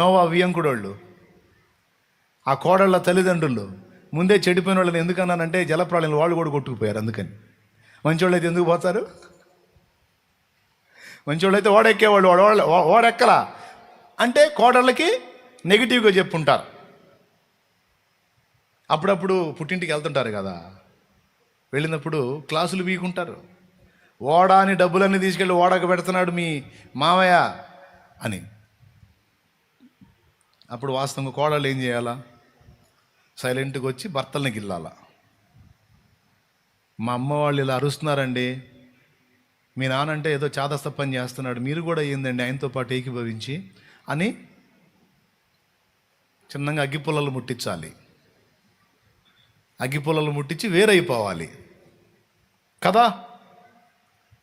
Noah వియంకుడోళ్ళు ఆ కోడళ్ళ తల్లిదండ్రులు. ముందే చెడిపోయిన వాళ్ళని ఎందుకన్నానంటే జలప్రాణులు వాళ్ళు కూడా కొట్టుకుపోయారు అందుకని. మంచోళ్ళు అయితే ఎందుకు పోతారు? మంచోళ్ళు అయితే ఓడెక్కేవాళ్ళు వాడు వాళ్ళ ఓడెక్కలా? అంటే కోడళ్ళకి నెగిటివ్గా చెప్పుంటారు. అప్పుడప్పుడు పుట్టింటికి వెళ్తుంటారు కదా. వెళ్ళినప్పుడు క్లాసులు వీకుంటారు. ఓడ అని డబ్బులన్నీ తీసుకెళ్ళి ఓడకు పెడుతున్నాడు మీ మామయ్య అని. అప్పుడు వాస్తవంగా కోడలు ఏం చేయాలా? సైలెంట్గా వచ్చి భర్తల్ని గిల్లాలా. మా అమ్మ వాళ్ళు ఇలా అరుస్తున్నారండి. మీ నానంటే ఏదో చాదస్త పని చేస్తున్నాడు. మీరు కూడా ఏందండి ఆయనతో పాటు ఏకీభవించి? అని చిన్నగా అగ్గిపుల్లలు ముట్టించాలి. అగ్గిపుల్లలు ముట్టించి వేరైపోవాలి. కదా?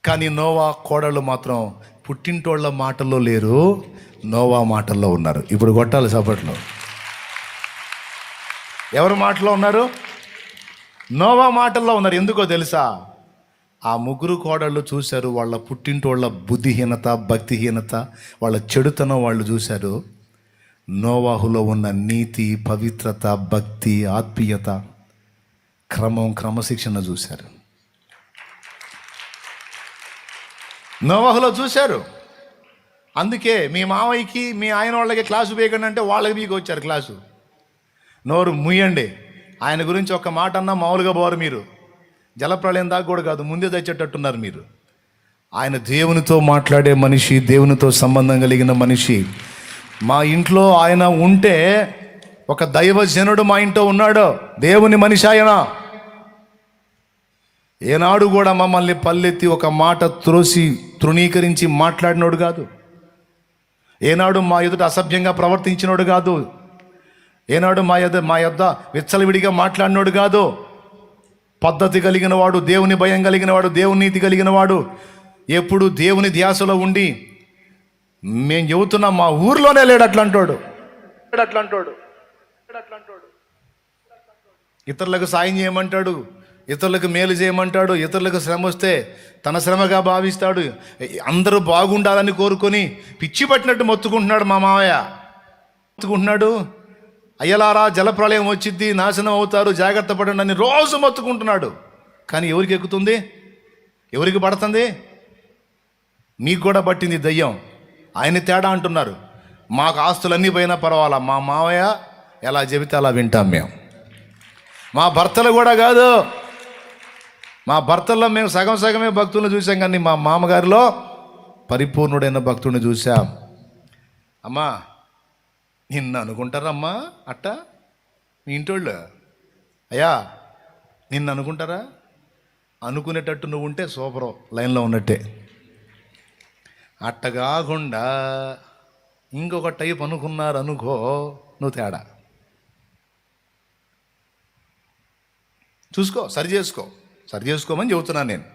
కానీ నోవా కోడళ్ళు మాత్రం పుట్టింటోళ్ళ మాటల్లో లేరు నోవా మాటల్లో ఉన్నారు. ఇప్పుడు కొట్టాలి సపట్లో ఎవరి మాటలో ఉన్నారు? నోవా మాటల్లో ఉన్నారు. ఎందుకో తెలుసా? ఆ ముగ్గురు కోడళ్ళు చూశారు వాళ్ళ పుట్టింటోళ్ళ బుద్ధిహీనత భక్తిహీనత వాళ్ళ చెడుతనం వాళ్ళు చూశారు. నోవాహులో ఉన్న నీతి పవిత్రత భక్తి ఆత్మీయత క్రమం క్రమశిక్షణ చూశారు. నోవాహులో చూశారు. అందుకే మీ మావయ్యకి మీ ఆయన వాళ్ళకి క్లాసు వేయకండి అంటే వాళ్ళకి మీకు వచ్చారు క్లాసు. నోరు ముయ్యండి. ఆయన గురించి ఒక మాట అన్నా మామూలుగా పోరు మీరు. జలప్రళయం దాకా కూడా కాదు ముందే తెచ్చేటట్టున్నారు మీరు. ఆయన దేవునితో మాట్లాడే మనిషి దేవునితో సంబంధం కలిగిన మనిషి. మా ఇంట్లో ఆయన ఉంటే ఒక దైవజనుడు మా ఇంట్లో ఉన్నాడు. దేవుని మనిషి ఆయన. ఏనాడు కూడా మమ్మల్ని పల్లెత్తి ఒక మాట త్రోసి తృణీకరించి మాట్లాడినోడు కాదు. ఏనాడు మా ఎదుట అసభ్యంగా ప్రవర్తించినోడు కాదు. ఏనాడు మా ఎద మా యొద్ద విచ్చలవిడిగా మాట్లాడినోడు కాదు. పద్ధతి కలిగిన వాడు దేవుని భయం కలిగిన వాడు దేవుని నీతి కలిగిన వాడు ఎప్పుడు దేవుని ధ్యాసలో ఉండి మేము చెబుతున్నాం మా ఊర్లోనే లేడు అట్లాంటోడు అట్లాంటోడు ఇతరులకు సాయం చేయమంటాడు. ఇతరులకు మేలు చేయమంటాడు ఇతరులకు శ్రమ వస్తే తన శ్రమగా భావిస్తాడు. అందరూ బాగుండాలని కోరుకొని పిచ్చి పట్టినట్టు మొత్తుకుంటున్నాడు మా మావయ్య. మొత్తుకుంటున్నాడు. అయ్యలారా జలప్రళయం వచ్చింది నాశనం అవుతారు జాగ్రత్త పడండి అని రోజు మొత్తుకుంటున్నాడు. కానీ ఎవరికి ఎక్కుతుంది? ఎవరికి పడుతుంది? మీకు కూడా పట్టింది దయ్యం. ఆయన తేడా అంటున్నారు. మాకు ఆస్తులన్నీ పోయినా పర్వాలా? మా మావయ్య ఎలా చెబితే అలా వింటాం మేము. మా భర్తలు కూడా కాదు. మా భర్తల్లో మేము సగం సగమే భక్తులను చూసాం కానీ మా మామగారిలో పరిపూర్ణుడైన భక్తుడిని చూసాం అమ్మా నిన్ను అనుకుంటారమ్మా అట్ట? మీ ఇంటోళ్ళు? అయ్యా నిన్ను అనుకుంటారా? అనుకునేటట్టు నువ్వు ఉంటే సూపరు లైన్లో ఉన్నట్టే. అట్ట కాకుండా ఇంకొక టైప్ అనుకున్నారు అనుకో నువ్వు తేడా. చూసుకో సరి చేసుకో. సరి చేసుకోమని చెబుతున్నాను నేను.